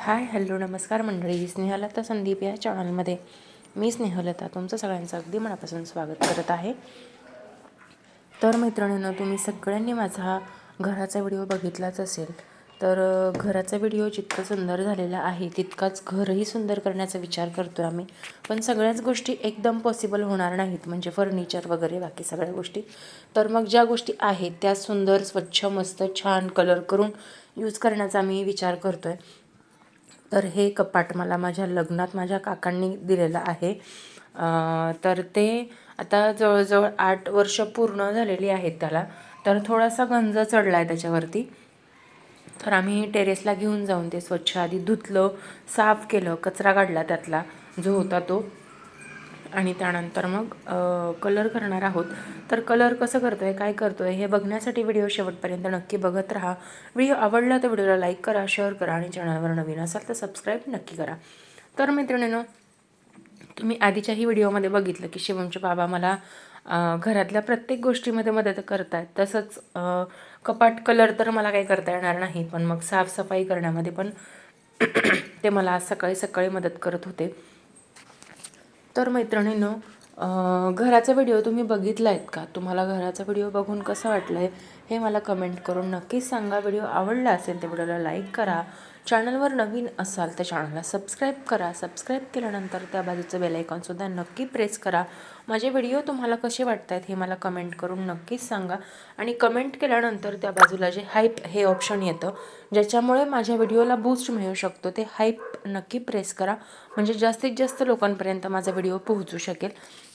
Hi hello नमस्कार मंडळी. स्नेहलता संदीप या चॅनलमध्ये. मी स्नेहलता तुमचं सगळ्यांचं अगदी मनापासून स्वागत करत आहे. तर मैत्रिणींनो तुम्ही सगळ्यांनी माझा घराचा व्हिडिओ बघितलाच असेल तर घराचा व्हिडिओ जितका सुंदर झालेला आहे तितकाच घरही सुंदर करण्याचा विचार करतो आम्ही. पण सगळ्याच गोष्टी एकदम पॉसिबल होणार नाहीत म्हणजे फर्निचर वगैरे बाकी सगळ्या गोष्टी. तर मग ज्या गोष्टी आहेत त्या सुंदर स्वच्छ मस्त छान कलर करून यूज करण्याचा आम्ही विचार करतो आहे तर हे कपाट मला माझ्या लग्नात माझ्या काकांनी दिलेलं आहे. तर ते आता जवळजवळ आठ वर्ष पूर्ण झालेली आहेत त्याला. तर थोडासा गंज चढला आहे त्याच्यावरती. तर आम्ही टेरेसला घेऊन जाऊन ते स्वच्छ आधी धुतलं साफ केलं कचरा काढला त्यातला जो होता तो. आणि त्यानंतर मग कलर करणार आहोत. तर कलर कसं करतो आहे काय करतो आहे हे बघण्यासाठी व्हिडिओ शेवटपर्यंत नक्की बघत राहा. व्हिडिओ आवडला तर व्हिडिओला लाईक करा शेअर करा आणि चॅनलवर नवीन असाल तर सबस्क्राईब नक्की करा. तर मैत्रिणीनं तुम्ही आधीच्याही व्हिडिओमध्ये बघितलं की शिवमचे बाबा मला घरातल्या प्रत्येक गोष्टीमध्ये मदत करतात तसंच कपाट कलर तर मला काही करता येणार नाही पण मग साफसफाई करण्यामध्ये पण ते मला आज सकाळी सकाळी मदत करत होते. तर मैत्रिणींनो घराचा व्हिडिओ तुम्ही बघितला आहेत का? तुम्हाला घराचा व्हिडिओ बघून कसं वाटलं आहे हे मला कमेंट करून नक्कीच सांगा. व्हिडिओ आवडला असेल तर व्हिडिओला लाईक करा. चॅनलवर नवीन असाल तर चॅनलला सबस्क्राईब करा. सबस्क्राईब केल्यानंतर त्या बाजूचं बेलायकॉनसुद्धा नक्की प्रेस करा. माझे व्हिडिओ तुम्हाला कसे वाटत आहेत हे मला कमेंट करून नक्कीच सांगा. आणि कमेंट केल्यानंतर त्या बाजूला जे हाईप हे ऑप्शन येतं ज्याच्यामुळे माझ्या व्हिडिओला बूस्ट मिळू शकतो ते हाईप नक्की प्रेस करा. म्हणजे जास्तीत जास्त लोकांपर्यंत माझा व्हिडिओ पोहोचू शकेल.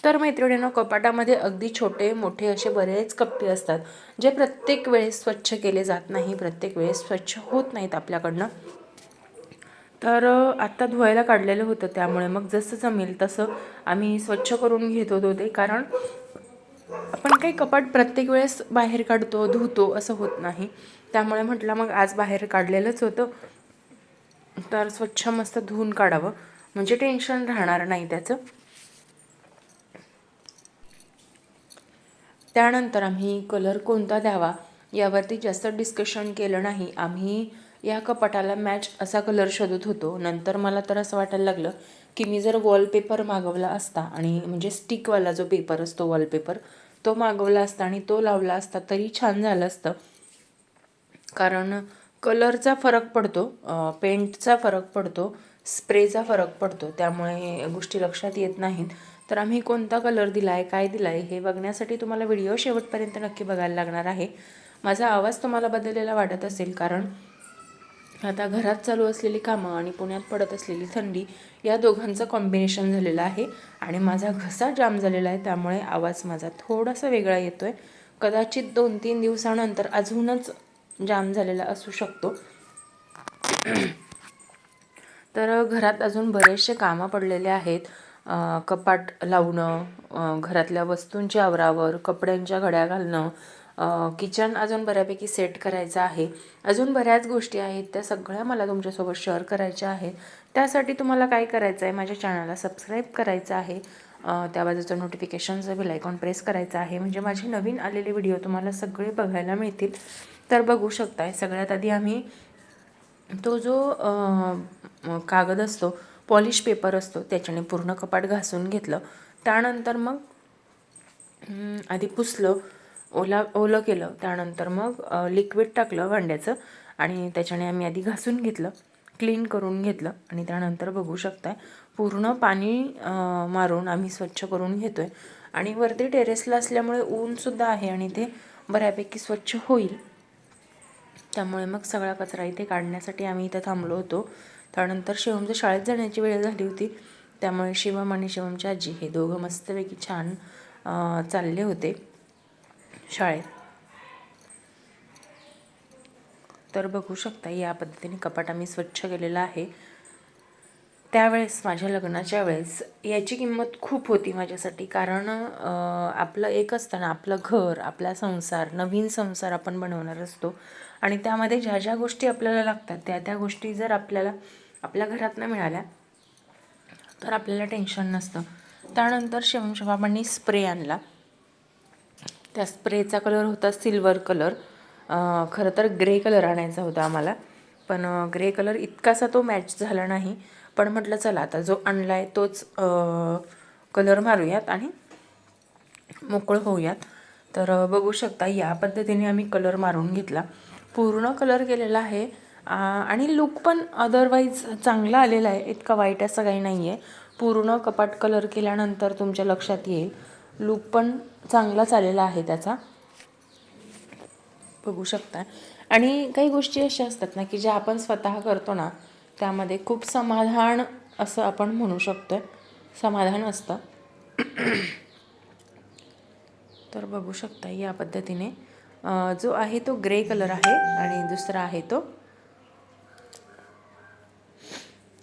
तर मैत्रिणीनं कपाटामध्ये अगदी छोटे मोठे असे बरेच कप्पे असतात जे प्रत्येक वेळेस स्वच्छ केले जात नाही प्रत्येक वेळेस स्वच्छ होत नाहीत आपल्याकडनं. तर आत्ता धुवायला काढलेलं होतं त्यामुळे. मग जसं जमेल तसं आम्ही स्वच्छ करून घेत होतो ते. कारण आपण काही कपाट प्रत्येक वेळेस बाहेर काढतो धुतो असं होत नाही. त्यामुळे म्हटलं मग आज बाहेर काढलेलंच होतं. तर स्वच्छ मस्त धुवून काढावं. म्हणजे टेन्शन राहणार नाही त्याचं. त्यानंतर आम्ही कलर कोणता द्यावा यावरती जास्त डिस्कशन केलं नाही. आम्ही या कपाटाला मॅच असा कलर शोधत होतो. नंतर मला तर असं वाटायला लागलं की मी जर वॉलपेपर मागवला असता आणि म्हणजे स्टिकवाला जो पेपर असतो वॉलपेपर तो मागवला असता आणि तो लावला असता तरी छान झालं असतं. कारण कलरचा फरक पडतो पेंटचा फरक पडतो स्प्रेचा फरक पडतो. त्यामुळे गोष्टी लक्षात येत नाहीत. तर आम्ही कोणता कलर दिला आहे काय दिला आहे हे बघण्यासाठी तुम्हाला व्हिडिओ शेवटपर्यंत नक्की बघायला लागणार आहे. माझा आवाज तुम्हाला बदललेला वाटत असेल कारण आता घरात चालू असलेली कामं आणि पुण्यात पडत असलेली थंडी या दोघांचं कॉम्बिनेशन झालेलं आहे आणि माझा घसा जाम झालेला आहे त्यामुळे आवाज माझा थोडासा वेगळा येतो आहे कदाचित दोन तीन दिवसानंतर अजूनच जाम झालेला असू शकतो. तर घरात अजून बरेचसे कामं पडलेले आहेत. कपाट लावणं घरातल्या वस्तूंची आवरावर कपड्यांच्या घड्या घालणं किचन अजून बऱ्यापैकी सेट करायचं आहे. अजून बऱ्याच गोष्टी आहेत त्या सगळ्या मला तुमच्यासोबत शेअर करायच्या आहेत. त्यासाठी तुम्हाला काय करायचं आहे माझ्या चॅनलला सबस्क्राईब करायचं आहे. त्या बाजूचं नोटिफिकेशनचं बिल आयकॉन प्रेस करायचं आहे. म्हणजे माझे नवीन आलेले व्हिडिओ तुम्हाला सगळे बघायला मिळतील. तर बघू शकताय सगळ्यात आधी आम्ही तो जो कागद असतो पॉलिश पेपर असतो त्याच्याने पूर्ण कपाट घासून घेतलं. त्यानंतर मग आधी पुसलं. ओला ओलं केलं. त्यानंतर मग लिक्विड टाकलं भांड्याचं आणि त्याच्याने आम्ही आधी घासून घेतलं क्लीन करून घेतलं आणि त्यानंतर बघू शकताय पूर्ण पाणी मारून आम्ही स्वच्छ करून घेतो आहे आणि वरती टेरेसला असल्यामुळे ऊनसुद्धा आहे आणि ते बऱ्यापैकी स्वच्छ होईल. त्यामुळे मग सगळा कचरा इथे काढण्यासाठी आम्ही इथं थांबलो होतो. त्यानंतर शिवमचं शाळेत जाण्याची वेळ झाली होती. त्यामुळे शिवम आणि शिवमची आजी हे दोघं मस्तपैकी छान चालले होते. शाळेत. तर बघू शकता या पद्धतीने कपाट आम्ही स्वच्छ केलेला आहे. त्यावेळेस माझ्या लग्नाच्या वेळेस याची किंमत खूप होती माझ्यासाठी. कारण आपलं एक असतं ना आपलं घर आपला संसार नवीन संसार आपण बनवणार असतो. आणि त्यामध्ये ज्या ज्या गोष्टी आपल्याला लागतात त्या त्या गोष्टी जर आपल्याला आपल्या घरात मिळाल्या तर आपल्याला टेन्शन नसतं. त्यानंतर शिवम बाबांनी स्प्रे आणला. त्या स्प्रेचा कलर होता सिल्वर कलर. खरं तर ग्रे कलर आणायचा होता आम्हाला. पण ग्रे कलर इतकासा तो मॅच झाला नाही. पण म्हटलं चला आता जो आणला आहे तोच कलर मारूयात आणि मोकळं होऊयात. तर बघू शकता या पद्धतीने आम्ही कलर मारून घेतला. पूर्ण कलर केलेला आहे. आणि लुक पण अदरवाईज चांगला आलेला आहे. इतका वाईट असं काही नाही आहे पूर्ण कपाट कलर केल्यानंतर तुमच्या लक्षात येईल. लुक पण चांगलाच आलेला आहे त्याचा. बघू शकता आणि काही गोष्टी अशा असतात ना की ज्या आपण स्वतः करतो ना त्यामध्ये खूप समाधान असं आपण म्हणू शकतो समाधान असतं. तर बघू शकता या पद्धतीने. जो आहे तो ग्रे कलर आहे आणि दुसरा आहे तो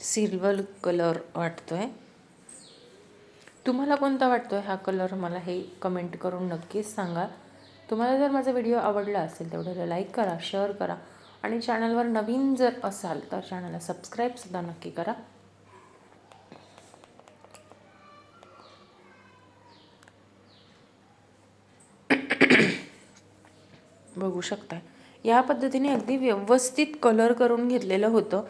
सिल्वर कलर वाटतो आहे तुम्हाला कोणता वाटतोय हा कलर मला हे कमेंट करून नक्कीच सांगा. तुम्हाला जर माझा व्हिडिओ आवडला असेल तेवढं लाईक करा शेअर करा. आणि चॅनलवर नवीन जर असाल तर चॅनलला सबस्क्राईबसुद्धा नक्की करा. बघू शकता या पद्धतीने अगदी व्यवस्थित कलर करून घेतलेलं होतं.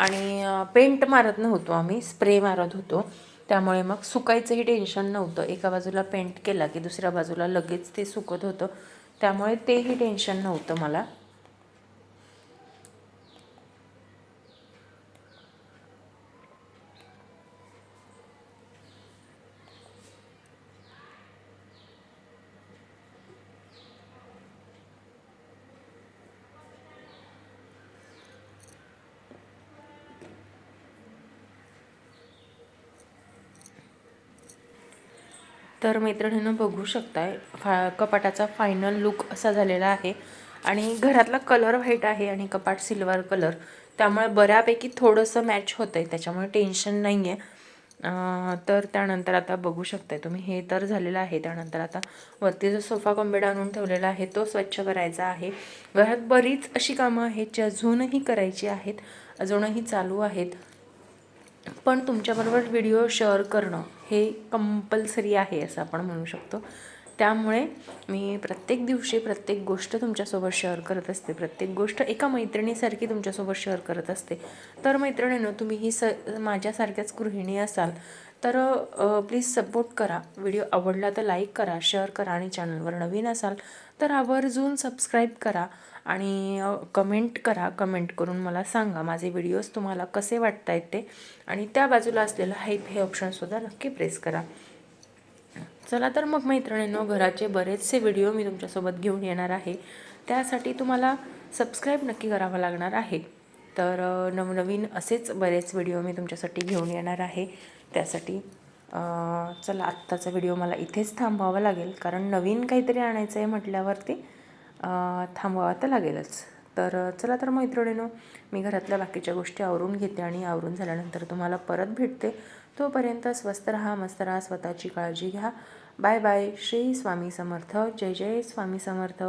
आणि पेंट मारत नव्हतो आम्ही स्प्रे मारत होतो. त्यामुळे मग सुकायचंही टेन्शन नव्हतं. एका बाजूला पेंट केला की दुसऱ्या बाजूला लगेच ते सुकत होतं. त्यामुळे तेही टेन्शन नव्हतं मला. तर मैत्रिणीनं बघू शकताय फा कपाटाचा फायनल लुक असा झालेला आहे. आणि घरातला कलर व्हाईट आहे आणि कपाट सिल्वर कलर त्यामुळे बऱ्यापैकी थोडंसं मॅच होतं आहे त्याच्यामुळे टेन्शन नाही आहे तर त्यानंतर आता बघू शकताय तुम्ही. हे तर झालेलं आहे. त्यानंतर आता वरती जो सोफा कॉम्बेड आणून ठेवलेला आहे तो स्वच्छ करायचा आहे. घरात बरीच अशी कामं आहेत जी अजूनही करायची आहेत अजूनही चालू आहेत. पण तुमच्याबरोबर व्हिडिओ शेअर करणं हे कंपल्सरी आहे असं आपण म्हणू शकतो. त्यामुळे मी प्रत्येक दिवशी प्रत्येक गोष्ट तुमच्यासोबत शेअर करत असते. प्रत्येक गोष्ट एका मैत्रिणीसारखी तुमच्यासोबत शेअर करत असते. तर मैत्रिणीनं तुम्ही ही स माझ्यासारख्याच गृहिणी असाल तर प्लीज सपोर्ट करा. व्हिडिओ आवडला तर लाईक करा शेअर करा आणि चॅनलवर नवीन असाल तर आवर्जून सबस्क्राईब करा आणि कमेंट करा. कमेंट करून मला सांगा माझे व्हिडिओज तुम्हाला कसे वाटत आहेत ते. आणि त्या बाजूला असलेलं हाईप हे ऑप्शनसुद्धा नक्की प्रेस करा. चला तर मग मैत्रिणींनो घराचे बरेचसे व्हिडिओ मी तुमच्यासोबत घेऊन येणार आहे. त्यासाठी तुम्हाला सबस्क्राईब नक्की करावं लागणार आहे. तर नवनवीन असेच बरेच व्हिडिओ मी तुमच्यासाठी घेऊन येणार आहे. त्यासाठी चला आत्ताचा व्हिडिओ मला इथेच थांबवावा लागेल. कारण नवीन काहीतरी आणायचं आहे म्हटल्यावरती अ, थांबवावं तर लागेलच. तर चला तर मैत्रिणीनो मी घरातल्या बाकीच्या गोष्टी आवरून घेते आणि आवरून झाल्यानंतर तुम्हाला परत भेटते. तोपर्यंत स्वस्त राहा मस्त राहा स्वतःची काळजी घ्या. Bye bye. श्री स्वामी समर्थ. जय जय स्वामी समर्थ.